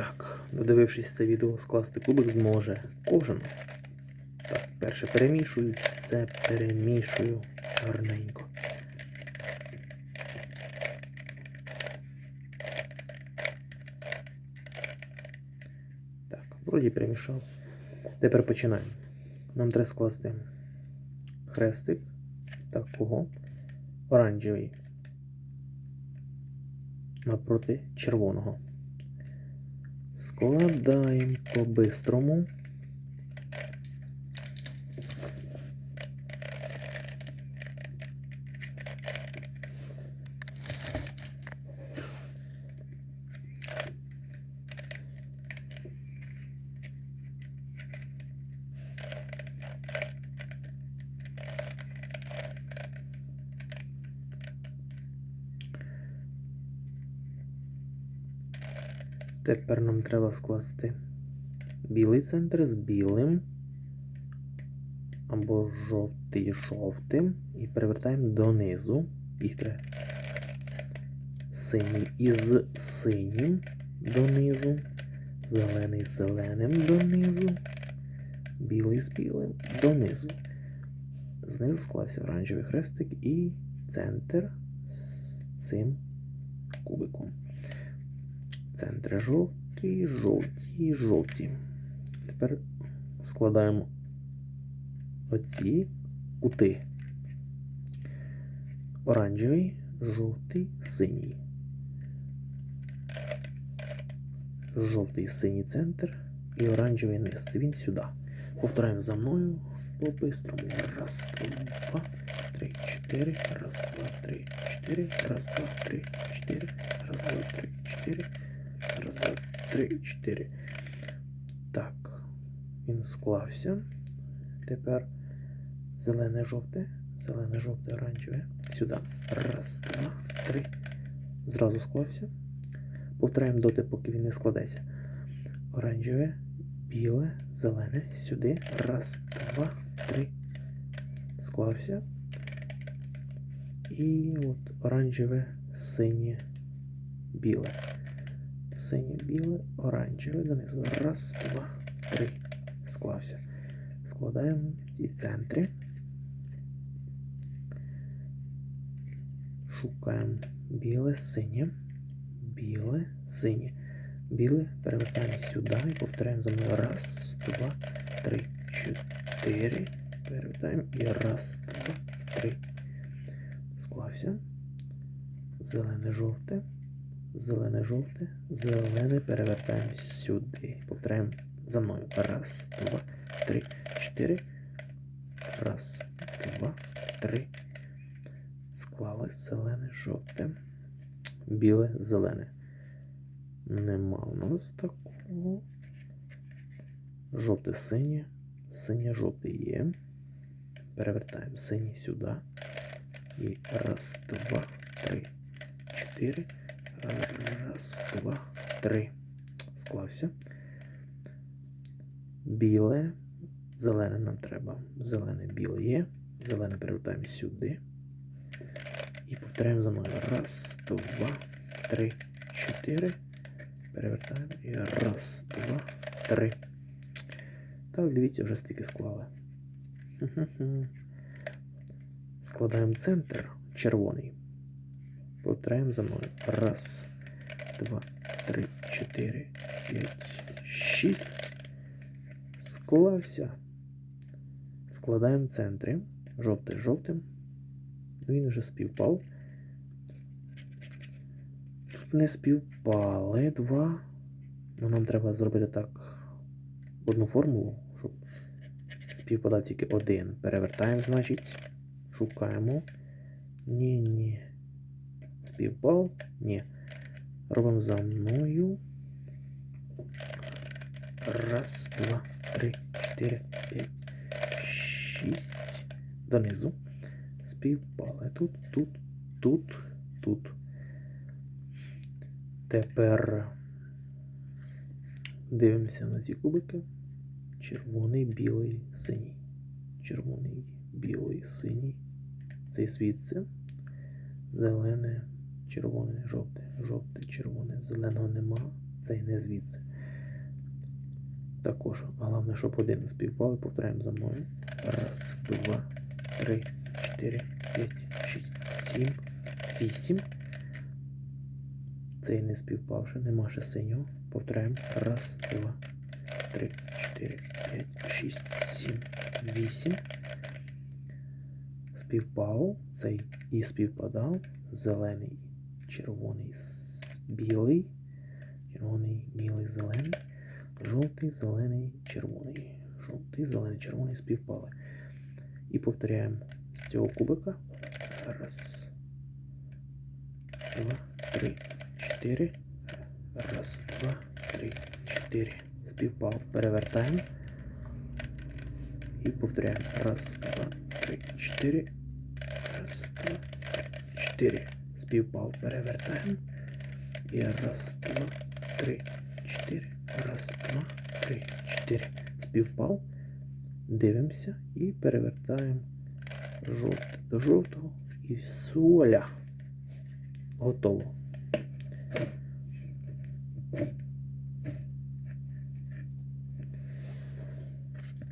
Так, додивившись це відео, скласти кубик зможе кожен. Так, перше перемішую, все перемішую гарненько. Так, вроді перемішав. Тепер починаємо. Нам треба скласти хрестик такого оранжевий напроти червоного. Складаємо по-бистрому. Тепер нам треба скласти білий центр з білим або жовтий жовтим і перевертаємо донизу. Їх треба синій із синім донизу, зелений з зеленим донизу, білий з білим донизу. Знизу склався оранжевий хрестик і центр з цим кубиком. Центри жовті, жовті, жовті. Тепер складаємо оці кути. Оранжевий, жовтий, синій. Жовтий синій центр і оранжевий низ. Він сюди. Повторяємо за мною по-бистрому. Раз, два, три, чотири. Раз, два, три, чотири. Раз, два, три, чотири. Раз, два, три, чотири. Раз, два, три, чотири. Так. Він склався. Тепер зелене жовте, зелене жовте, оранжеве. Сюди. Раз, два, три. Зразу склався. Повторяємо доти, поки він не складеться. Оранжеве, біле, зелене. Сюди. Раз, два, три. Склався. І от оранжеве, синє, біле. Синє, біле, оранжеве. Донизу. Раз, два, три. Склався. Складаємо ті центри. Шукаємо біле, синє, біле, синє. Біле перевертаємо сюди і повторяємо за мною. Раз, два, три, чотири. Перевертаємо і раз, два, три. Склався. Зелене жовте. Зелене жовте. Зелене перевертаємо сюди. Повторяємо за мною. Раз, два, три, чотири. Раз, два, три. Склалось зелене, жовте. Біле, зелене. Нема у нас такого. Жовте, синє. Синє, жовте є. Перевертаємо синій сюди. І раз, два, три, чотири. Раз, два, три. Склався. Біле. Зелене нам треба. Зелене біле є. Зелене перевертаємо сюди. І повторяємо за мною. Раз, два, три, чотири. Перевертаємо. І раз, два, три. Так, дивіться, вже стільки склали. Складаємо центр червоний. Повторяємо за мною. Раз, два, три, чотири, п'ять, шість. Склався. Складаємо центри. Жовтий жовтим. Він вже співпав. Тут не співпали два. Ну, нам треба зробити так одну формулу, щоб співпадав тільки один. Перевертаємо, значить. Шукаємо. Ні, ні. Співпав? Ні. Робимо за мною. Раз, два, три, чотири, п'ять, шість. Донизу. Співпали. Тут, тут, тут, тут. Тепер дивимося на ці кубики. Червоний, білий, синій. Червоний, білий, синій. Цей звідси. Зелене, червоне, жовте, жовте, червоне. Зеленого нема. Цей не звідси. Також, головне, щоб один співпав, повторяємо за мною. Раз, два, три, чотири, п'ять, шість, сім, вісім. Цей не співпавши, нема ще синього. Повторяємо. Раз, два, три, чотири, п'ять, шість, сім, вісім. Співпав. Цей і співпадав. Зелений, червоний, білий. Червоний, білий, зелений. Жовтий, зелений, червоний. Жовтий, зелений, червоний співпали. І повторяємо з цього кубика. Раз, два, три, чотири. Раз, два, три, чотири. Співпав. Перевертаємо. І повторяємо. Раз, два, три, чотири. Раз, два, чотири. Співпав. Перевертаємо. І раз, два, три, чотири. Раз, два, три, чотири. Співпав. Дивимося і перевертаємо жовте до жовтого і соля. Готово.